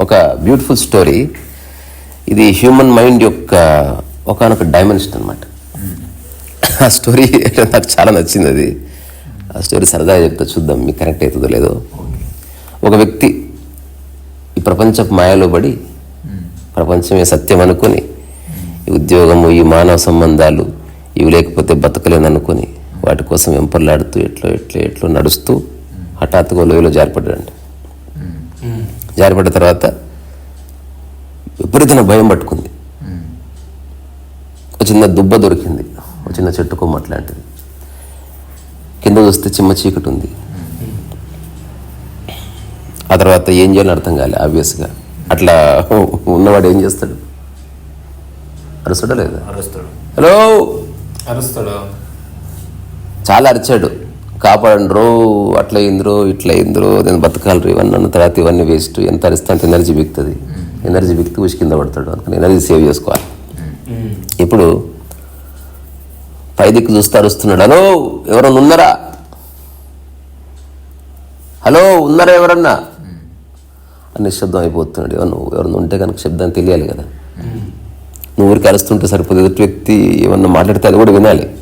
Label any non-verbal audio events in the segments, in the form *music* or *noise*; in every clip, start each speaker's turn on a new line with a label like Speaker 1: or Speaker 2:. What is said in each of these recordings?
Speaker 1: ఒక beautiful story ఇది human mind యొక్క ఒకనొక డైమెన్షన్ అనమాట ఆ స్టోరీ *laughs* నాకు చాలా నచ్చింది అది. ఆ స్టోరీ సరదాగా చెప్తా చూద్దాం మీకు కనెక్ట్ అవుతుందో లేదో. ఒక వ్యక్తి ఈ ప్రపంచపు మాయలో పడి ప్రపంచమే సత్యం అనుకొని ఈ ఉద్యోగము ఈ మానవ సంబంధాలు ఇవి లేకపోతే బతకలేను వాటి కోసం వెంపర్లాడుతూ ఎట్లో ఎట్లో ఎట్లో నడుస్తూ హఠాత్తుగా లోయలో జారిపడ్డాడు జారిపడ్డ తర్వాత విపరీతమైన భయం పట్టుకుంది. ఒక చిన్న దుబ్బ దొరికింది. ఒక చిన్న చెట్టు కొమ్మ అట్లాంటిది. కింద చూస్తే చిమ్మ చీకటి ఉంది. ఆ తర్వాత ఏం చేయాలని అర్థం కాలే ఆబ్వియస్గా అట్లా ఉన్నవాడు ఏం చేస్తాడు? అరుస్తాడా లేదా?
Speaker 2: అరుస్తాడు.
Speaker 1: హలో?
Speaker 2: అరుస్తాడు?
Speaker 1: చాలా అరిచాడు. కాపాడండి రో అట్లా అయిందిరో ఇట్లా అయిందిరో నేను బతకాలరు ఇవన్నీ అన్న తర్వాత ఇవన్నీ వేస్ట్. ఎంత అరిస్తే అంత ఎనర్జీ బిక్తుంది. ఎనర్జీ బిక్తి ఉసి కింద పడతాడు. అందుకని ఎనర్జీ సేవ్ చేసుకోవాలి. ఇప్పుడు పై దిక్కు చూస్తే అరుస్తున్నాడు. హలో ఎవరన్నా ఉన్నారా? హలో ఉన్నారా ఎవరన్నా? అని నిశ్శబ్దం అయిపోతున్నాడు. ఎవరు ఎవరన్నా ఉంటే కనుక శబ్దం తెలియాలి కదా. నువ్వు ఊరికి అరుస్తుంటే సరిపోదు. ఎదుటి వ్యక్తి ఏమన్నా మాట్లాడితే అది కూడా వినాలి.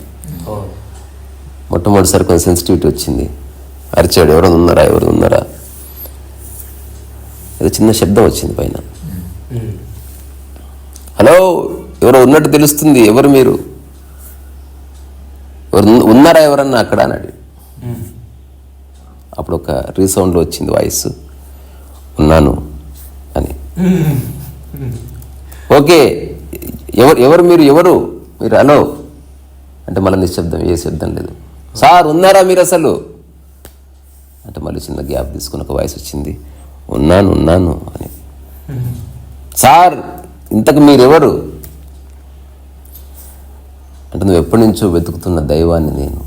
Speaker 1: మొట్టమొదటిసారి కొంచెం సెన్సిటివిటీ వచ్చింది. అరిచాడు ఎవరైనా ఉన్నారా ఎవరు ఉన్నారా? ఏదో చిన్న శబ్దం వచ్చింది పైన. హలో ఎవరో ఉన్నట్టు తెలుస్తుంది ఎవరు మీరు? ఎవరు ఉన్నారా ఎవరన్నా అక్కడ? అన్నాడు అప్పుడు ఒక రీసౌండ్లో వచ్చింది వాయిస్ ఉన్నాను అని. ఓకే ఎవరు ఎవరు మీరు ఎవరు? మీరు హలో అంటే మళ్ళీ నిశ్శబ్దం ఏ శబ్దం లేదు. సార్ ఉన్నారా మీరు అసలు? అంటే మళ్ళీ చిన్న గ్యాప్ తీసుకుని ఒక వాయిస్ వచ్చింది. ఉన్నాను ఉన్నాను అని. సార్ ఇంతకు మీరెవరు? అంటే నువ్వు ఎప్పటి నుంచో వెతుకుతున్న దైవాన్ని నేను.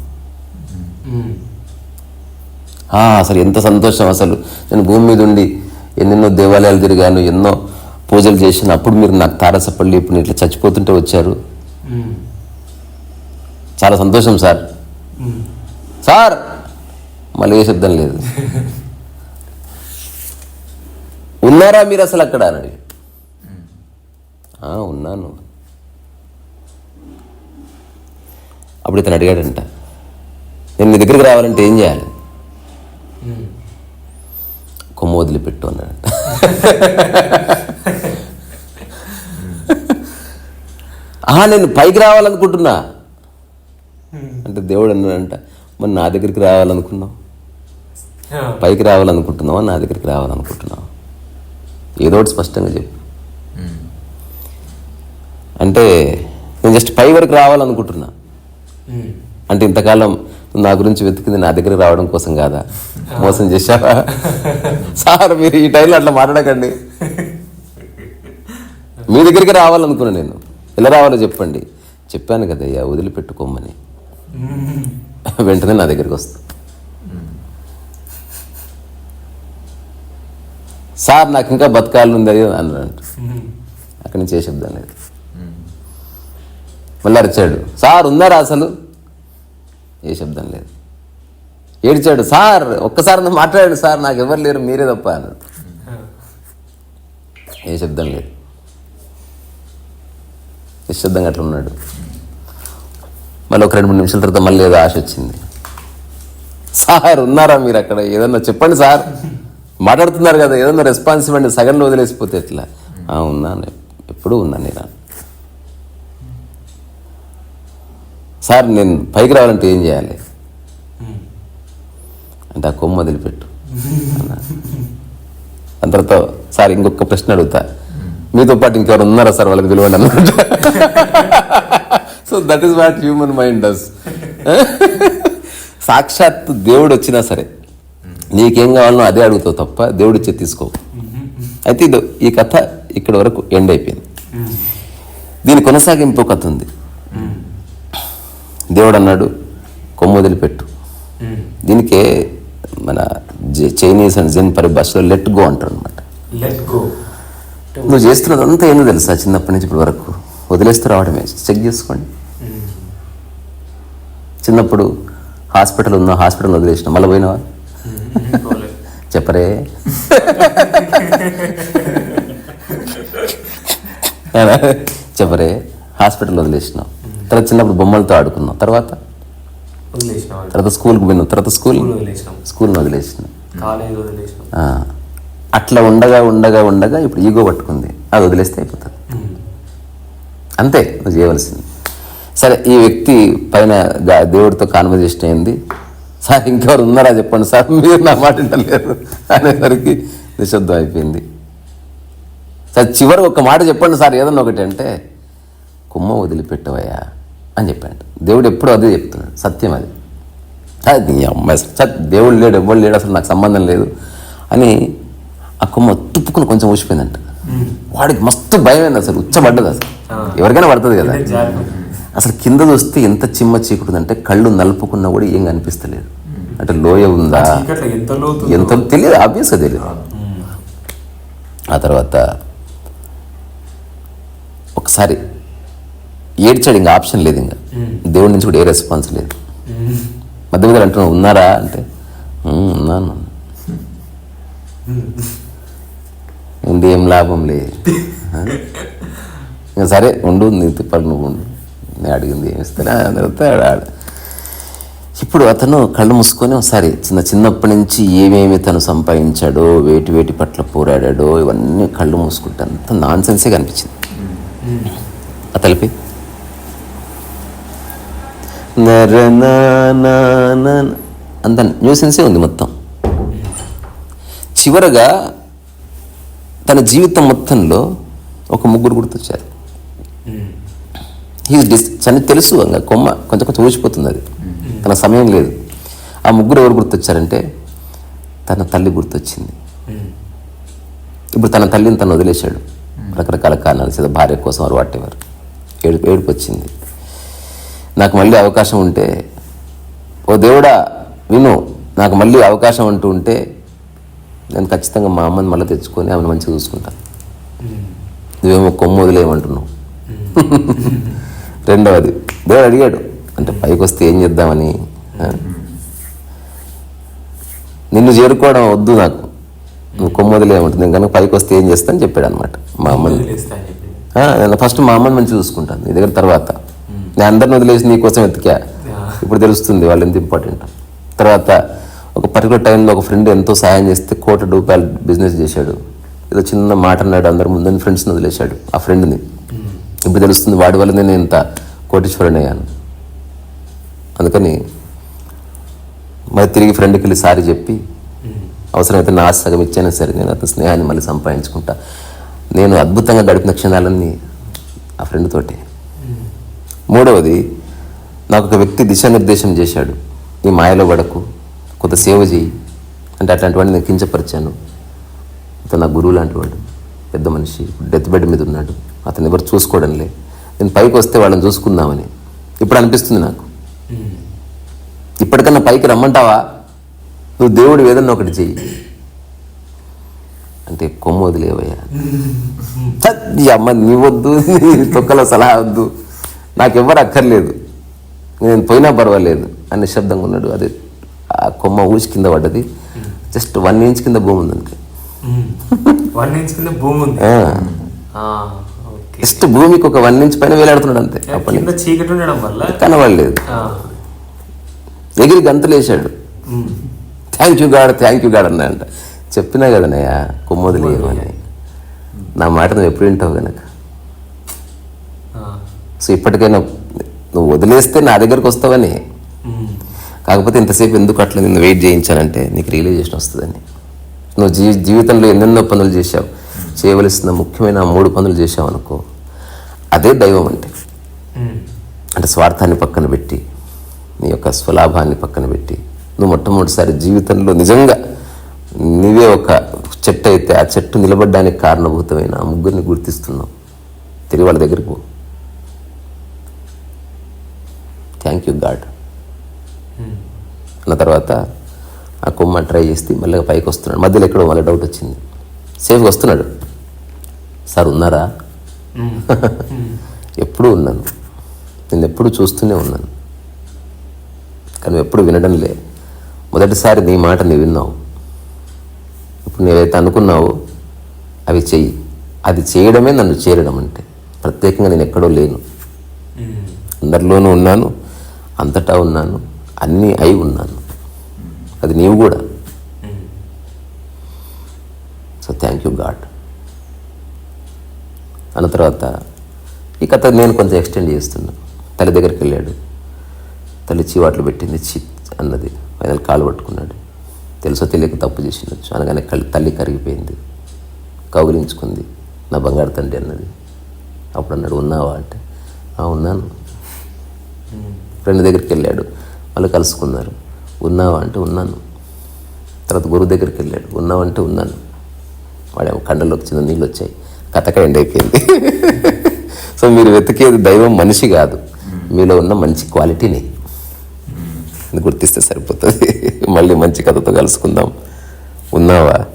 Speaker 1: అసలు ఎంత సంతోషం అసలు. నేను భూమి మీద ఉండి ఎన్నెన్నో దేవాలయాలు తిరిగాను ఎన్నో పూజలు చేశాను. అప్పుడు మీరు నాకు తారసపల్లి ఇప్పుడు ఇట్లా చచ్చిపోతుంటే వచ్చారు. చాలా సంతోషం సార్. సార్ మళ్ళీ ఏ శబ్దం లేదు. ఉన్నారా మీరు అసలు అక్కడ అని "ఆ, ఉన్నాను. అప్పుడు ఇతను అడిగాడంట నేను మీ దగ్గరికి రావాలంటే ఏం చేయాలి? కొమ్మ వదిలిపెట్టు అన్నాడంట. ఆహా నేను పైకి రావాలనుకుంటున్నా. అంటే దేవుడు అన్నాడంట మరి నా దగ్గరికి రావాలనుకున్నావు? పైకి రావాలనుకుంటున్నావా? నా దగ్గరికి రావాలనుకుంటున్నావా? ఏదో ఒకటి స్పష్టంగా చెప్పు. అంటే నేను జస్ట్ పై వరకు రావాలనుకుంటున్నా. అంటే ఇంతకాలం నా గురించి వెతికింది నా దగ్గరికి రావడం కోసం కాదా? మోసం చేశావా? సార్ మీరు ఈ టైంలో అట్లా మాట్లాడకండి. మీ దగ్గరికి రావాలనుకున్నా నేను. ఎలా రావాలో చెప్పండి. చెప్పాను కదయ్యా వదిలిపెట్టుకోమని. వెంటనే నా దగ్గరికి వస్తుంది. సార్ నాకు ఇంకా బతకాలని ఉంది అది అన్నాడు. అక్కడి నుంచి ఏ శబ్దం లేదు. మళ్ళీ అరిచాడు. సార్ ఉన్నారా అసలు? ఏ శబ్దం లేదు. ఏడిచాడు. సార్ ఒక్కసారి మాట్లాడాడు సార్ నాకు ఎవరు లేరు మీరే తప్ప అన్నాడు. ఏ శబ్దం లేదు. నిశ్శబ్దంగా అట్లా ఉన్నాడు. మళ్ళీ ఒక రెండు మూడు నిమిషాల తర్వాత మళ్ళీ ఏదో ఆశ వచ్చింది. సార్ ఉన్నారా మీరు అక్కడ? ఏదన్నా చెప్పండి సార్. మాట్లాడుతున్నారు కదా ఏదన్నా రెస్పాన్స్ ఇవ్వండి. సగంలో వదిలేసిపోతే ఎట్లా? ఉన్నాను ఎప్పుడూ ఉన్నాను నేను. సార్ నేను పైకి రావాలంటే ఏం చేయాలి? అంటే ఆ కొమ్మ వదిలిపెట్టు. అందరితో దాని తర్వాత సార్ ఇంకొక ప్రశ్న అడుగుతా. మీతో పాటు ఇంకెవరు ఉన్నారా సార్? వాళ్ళకి పిలవండి అన్నమాట. So that is what human mind does సాక్షాత్ దేవుడు వచ్చినా సరే నీకేం కావాలనో అదే అడుగుతావు తప్ప దేవుడు ఇచ్చే తీసుకో అయితే ఇది ఈ కథ ఇక్కడ వరకు ఎండ్ అయిపోయింది. దీని కొనసాగింపు కథ ఉంది. దేవుడు అన్నాడు కొమ్ము వదిలిపెట్టు. దీనికే మన జె- చైనీస్ అండ్ జెన్ పరిభాషలో లెట్ గో అంటారు అనమాట
Speaker 2: లెట్ గో
Speaker 1: నువ్వు చేస్తున్నది అంతా ఏందో తెలుసా చిన్నప్పటి నుంచి ఇప్పటి వరకు? వదిలేస్తూ రావడమే. చెక్ చేసుకోండి. చిన్నప్పుడు హాస్పిటల్ ఉందా హాస్పిటల్ వదిలేసిన. మళ్ళీ పోయినావా? చెప్పరే. చెప్పరే. హాస్పిటల్ వదిలేసినాం. తర్వాత చిన్నప్పుడు బొమ్మలతో ఆడుకున్నాం. తర్వాత? తర్వాత స్కూల్కి పోయినాం. తర్వాత స్కూల్?
Speaker 2: స్కూల్ వదిలేసినాం.
Speaker 1: స్కూల్ని అట్లా ఉండగా ఉండగా ఉండగా ఇప్పుడు ఈగో పట్టుకుంది. అది వదిలేస్తే అయిపోతుంది. అంతే. నువ్వు చేయవలసింది. సరే ఈ వ్యక్తి పైన దేవుడితో కాన్వర్జేషన్ అయింది. సార్ ఇంకెవరు ఉన్నారా చెప్పండి సార్. మీరు నా మాట వింటలేరు అనేసరికి నిశ్శబ్దం అయిపోయింది. సార్ చివరి ఒక మాట చెప్పండి సార్ ఏదన్నా ఒకటి అంటే కుమ్మ వదిలిపెట్టవయ్యా అని చెప్పాడు దేవుడు ఎప్పుడు అదే చెప్తున్నాడు. సత్యం అది. అది అమ్మాయి సత్ దేవుడు లేడు ఎవడు లేడు అసలు నాకు సంబంధం లేదు అని ఆ కొమ్మ తుప్పుకుని కొంచెం ఊసిపోయిందంట. వాడికి మస్తు భయమైంది అసలు. ఉచ్చబడ్డది అసలు. ఎవరికైనా పడుతుంది కదా. అసలు కింద చూస్తే ఎంత చిమ్మ చీకుతుందంటే కళ్ళు నలుపుకున్నా కూడా ఏం కనిపిస్తలేదు. అంటే లోయ ఉందా?
Speaker 2: ఎంత
Speaker 1: తెలియదు ఆబ్వియస్గా తెలియదు ఆ తర్వాత ఒకసారి ఏడ్చాడు ఇంకా ఆప్షన్ లేదు ఇంకా. దేవుడి నుంచి కూడా ఏ రెస్పాన్స్ లేదు. మధ్య మధ్యలో అంటున్నావు ఉన్నారా? అంటే "ఉమ్, ఉన్నాను. ఉంది ఏం లాభం లేదు *laughs* సరే ఉండు నీ తిప్పాలి నువ్వు ఉండు. నేను అడిగింది ఏమి ఇస్తారా తర్వాత ఇప్పుడు అతను కళ్ళు మూసుకొని ఒకసారి చిన్న చిన్నప్పటి నుంచి ఏమేమి తను సంపాదించాడో వేటి వేటి పట్ల పోరాడాడో ఇవన్నీ కళ్ళు మూసుకుంటే అంత నాన్ సెన్సే కనిపించింది. ఆ తలిపి. నర నా సెన్సే అంత న్యూసెన్సే ఉంది మొత్తం. చివరగా తన జీవితం మొత్తంలో ఒక ముగ్గురు గుర్తొచ్చారు. హీ డిస్ అని తెలుసు ఇంకా కొమ్మ కొంచెం కొంచెం ఊసిపోతుంది అది. తన సమయం లేదు. ఆ ముగ్గురు ఎవరు గుర్తొచ్చారంటే తన తల్లి గుర్తొచ్చింది. ఇప్పుడు తన తల్లిని తను వదిలేశాడు. రకరకాల కారణాలు చేత భార్య కోసం వారు వాటేవారు ఏడుపు ఏడుపు వచ్చింది నాకు మళ్ళీ అవకాశం ఉంటే ఓ దేవుడా విను నాకు మళ్ళీ అవకాశం అంటూ ఉంటే నేను ఖచ్చితంగా మా అమ్మని మళ్ళీ తెచ్చుకొని ఆమెను మంచిగా చూసుకుంటాను నువ్వేమో కొమ్ము వదిలేయమంటున్నావు. రెండవది దేవుడు అడిగాడు అంటే పైకి వస్తే ఏం చేద్దామని? నిన్ను చేరుకోవడం వద్దు నాకు నువ్వు కొమ్ము వదిలేయమంటుంది నేను కనుక పైకి వస్తే ఏం చేస్తాను చెప్పాడు అనమాట మా అమ్మని. ఫస్ట్ మా అమ్మని మంచి చూసుకుంటాను నీ దగ్గర తర్వాత. నేను అందరిని వదిలేసి నీ కోసం ఎతికా ఇప్పుడు తెలుస్తుంది వాళ్ళు ఎంత ఇంపార్టెంట్. తర్వాత ఒక పర్టికులర్ టైంలో ఒక ఫ్రెండ్ ఎంతో సహాయం చేస్తే కోటి రూపాయలు బిజినెస్ చేశాడు. ఏదో చిన్న మాట అన్నాడు అందరి ముందని ఫ్రెండ్స్ని వదిలేశాడు ఆ ఫ్రెండ్ని ఇప్పుడు తెలుస్తుంది వాడి వల్ల నేను ఇంత కోటీశ్వరుని అయ్యాను అందుకని మరి తిరిగి ఫ్రెండ్కి వెళ్ళి సారి చెప్పి అవసరమైతే నా సగం ఇచ్చైనా సరే నేను అతని స్నేహాన్ని మళ్ళీ సంపాదించుకుంటా. నేను అద్భుతంగా గడిపిన క్షణాలన్నీ ఆ ఫ్రెండ్ తోటే. మూడవది నాకు ఒక వ్యక్తి దిశానిర్దేశం చేశాడు. ఈ మాయలో పడకు కొంత సేవ చేయి అంటే అట్లాంటివాడిని నేను కించపరిచాను. ఇతను నా గురువు లాంటి వాడు పెద్ద మనిషి డెత్ బెడ్ మీద ఉన్నాడు. అతను ఎవరు చూసుకోవడంలే. నేను పైకి వస్తే వాళ్ళని చూసుకుందామని. ఇప్పుడు అనిపిస్తుంది నాకు. ఇప్పటికన్నా పైకి రమ్మంటావా? నువ్వు దేవుడు ఏదన్నా ఒకటి చెయ్యి. అంటే కొమ్ము వదిలేవయ్యా. ఛత్, *laughs* ఈ అమ్మ నీ వద్దు నీ తొక్కల సలహా వద్దు. నాకెవ్వరు అక్కర్లేదు. నేను పోయినా పర్వాలేదు అని నిశ్శబ్దంగా ఉన్నాడు. అది ఆ కొమ్మ ఊసి కింద పడ్డది. జస్ట్ వన్ ఇంచ్ కింద భూమి ఉంది అంతే
Speaker 2: వన్ ఇంచ్ కింద భూమి ఉంది
Speaker 1: జస్ట్ భూమికి ఒక వన్ ఇంచ్ పైన వేలాడుతున్నాడు అంతే అప్పటి
Speaker 2: చీకటి ఉండడం వల్ల
Speaker 1: కనబడలేదు. ఎగిరి గంతులేశాడు
Speaker 2: ఉమ్,
Speaker 1: thank you God thank you God అన్నాయంట చెప్పినా కదనయ్యా కొమ్మొదిలేయమని నా మాట నువ్వు ఎప్పుడు వింటావు కనుక సో ఇప్పటికైనా నువ్వు వదిలేస్తే నా దగ్గరకు వస్తావని. కాకపోతే ఇంతసేపు ఎందుకు అట్లా నిన్ను వెయిట్ చేయించానంటే నీకు రియలైజేషన్ వస్తుందని. నువ్వు జీ జీవితంలో ఎన్నెన్నో పనులు చేశావు. చేయవలసిన ముఖ్యమైన ఆ మూడు పనులు చేసామనుకో అదే దైవం అంటే. అంటే స్వార్థాన్ని పక్కన పెట్టి నీ యొక్క స్వలాభాన్ని పక్కన పెట్టి నువ్వు మొట్టమొదటిసారి జీవితంలో నిజంగా నీవే ఒక చెట్టు అయితే ఆ చెట్టు నిలబడడానికి కారణభూతమైన ఆ ముగ్గురిని గుర్తిస్తున్నావు. తిరిగి వాళ్ళ దగ్గరికి పో. థ్యాంక్ యూ గాడ్ అన్న తర్వాత ఆ కొమ్మ ట్రై చేస్తే మళ్ళీ పైకి వస్తున్నాడు. మధ్యలో ఎక్కడో మళ్ళీ డౌట్ వచ్చింది. సేఫ్గా వస్తున్నాడు. సార్ ఉన్నారా? *laughs* ఎప్పుడూ ఉన్నాను. నేను ఎప్పుడు చూస్తూనే ఉన్నాను. కానీ నువ్వు ఎప్పుడు వినడం లే. మొదటిసారి నీ మాట నీ విన్నావు. ఇప్పుడు నువ్వేదైతే అనుకున్నావో అవి చెయ్యి. అది చేయడమే నన్ను చేరడం అంటే. ప్రత్యేకంగా నేను ఎక్కడో లేను. అందరిలోనూ ఉన్నాను. అంతటా ఉన్నాను. అన్నీ అయి ఉన్నాను. అది నీవు కూడా. So thank you God. అన్న తర్వాత ఈ కథ నేను కొంచెం ఎక్స్టెండ్ చేస్తున్నా. తల్లి దగ్గరికి వెళ్ళాడు. తల్లి చీవాట్లు పెట్టింది చి అన్నది. ఆయన కాలు పట్టుకున్నాడు. తెలుసో తెలియక తప్పు చేసిండొచ్చు అనగానే కళ్ళు తల్లి కరిగిపోయింది. కౌగిలించుకుంది. నా బంగారు తండ్రి అన్నది. అప్పుడు అన్నాడు ఉన్నావా? అంటే "ఆ, ఉన్నాను. ఫ్రెండ్ దగ్గరికి వెళ్ళాడు. వాళ్ళు కలుసుకున్నారు. ఉన్నావా? అంటే ఉన్నాను. తర్వాత గురువు దగ్గరికి వెళ్ళాడు. ఉన్నావంటే ఉన్నాను. వాడేమో కండలోకి చిన్న నీళ్ళు వచ్చాయి కథక ఎండ్ అయిపోయింది. సో మీరు వెతికేది దైవం మనిషి కాదు. మీలో ఉన్న మంచి క్వాలిటీని గుర్తిస్తే సరిపోతుంది. మళ్ళీ మంచి కథతో కలుసుకుందాం. ఉన్నావా?